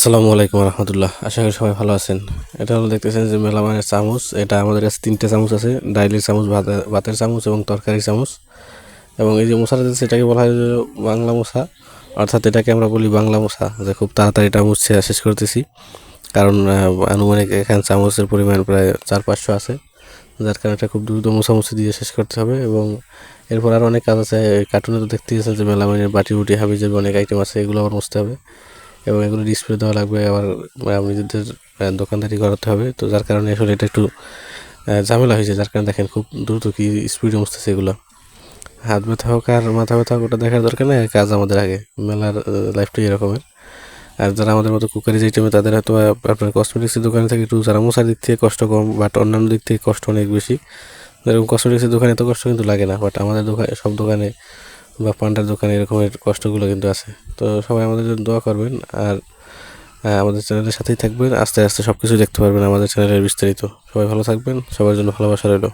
আসসালামু আলাইকুম রহমতুল্লাহ। আশা করি সবাই ভালো আছেন। এটা হলো দেখতেছেন যে মেলামানের চামচ। এটা আমাদের কাছে তিনটে চামচ আছে। ডাইলির চামচ, ভাতে- ভাতের চামচ এবং তরকারি চামচ। এবং এই যে মশাটা এটাকে বলা হয় বাংলা মশা। অর্থাৎ এটাকে আমরা বলি বাংলা মশা, যে খুব তাড়াতাড়ি এটা মুছে শেষ করতেছি। কারণ আনুমানিক এখানে চামচের পরিমাণ প্রায় চার, পাঁচশো আছে। যার কারণে এটা খুব দ্রুত মোছামুছি দিয়ে শেষ করতে হবে এবং এরপর আরও অনেক কাজ আছে। কার্টুনে তো দেখতেই আছেন যে মেলামাইনের বাটি বুটি হাবি যাবে অনেক আইটেম আছে, এগুলো আবার মুছতে হবে। এবং এগুলো ডিসপ্লে দেওয়া লাগবে আবার নিজেদের দোকানদারি করাতে হবে। তো যার কারণে আসলে এটা একটু ঝামেলা হয়েছে। যার কারণে দেখেন খুব দ্রুত কি স্পিডে মুছতেছে এগুলো। হাত ব্যথা হোক আর মাথা ব্যথা হোক, ওটা দেখার দরকার নেই। কাজ আমাদের আগে। মেলার লাইফটাই এরকমের। আর যারা আমাদের মতো কুকারিজ আইটেমে তাদের হয়তো আপনার কসমেটিক্সের দোকানে থেকে একটু, যারা মশার দিক থেকে কষ্ট কম বাট অন্যান্য দিক থেকে কষ্ট অনেক বেশি। যেরকম কসমেটিক্সের দোকানে এত কষ্ট কিন্তু লাগে না বাট আমাদের দোকানে, সব দোকানে বা পান্ডার দোকান এরকমের কষ্টগুলো কিন্তু আছে। তো সবাই আমাদের জন্য দোয়া করবেন আর আমাদের চ্যানেলের সাথেই থাকবেন। আস্তে আস্তে সব কিছু দেখতে পারবেন আমাদের চ্যানেলের বিস্তারিত। সবাই ভালো থাকবেন। সবার জন্য ভালোবাসা রইল।